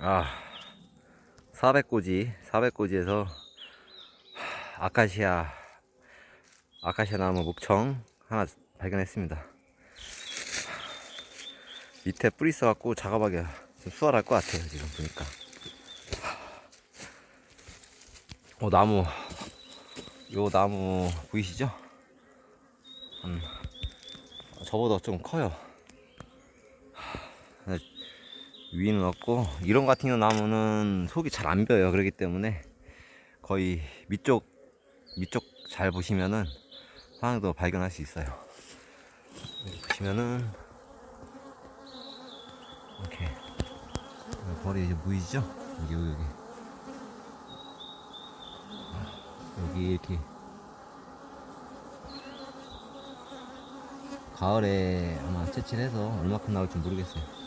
아, 400고지, 400고지에서 아카시아, 아카시아 나무 목청 하나 발견했습니다. 밑에 뿌리 써갖고 작업하기 좀 수월할 것 같아요, 지금 보니까. 어, 나무, 요 나무 보이시죠? 음, 저보다 좀 커요. 위는 없고 이런 같은 경우 나무는 속이 잘 안 벼요. 그렇기 때문에 거의 밑쪽 밑쪽 잘 보시면은 상황도 발견할 수 있어요. 여기 보시면은 이렇게 벌이 이제 보이시죠? 여기 여기 여기. 여기 이렇게 가을에 아마 채취를 해서 얼마큼 나올지 모르겠어요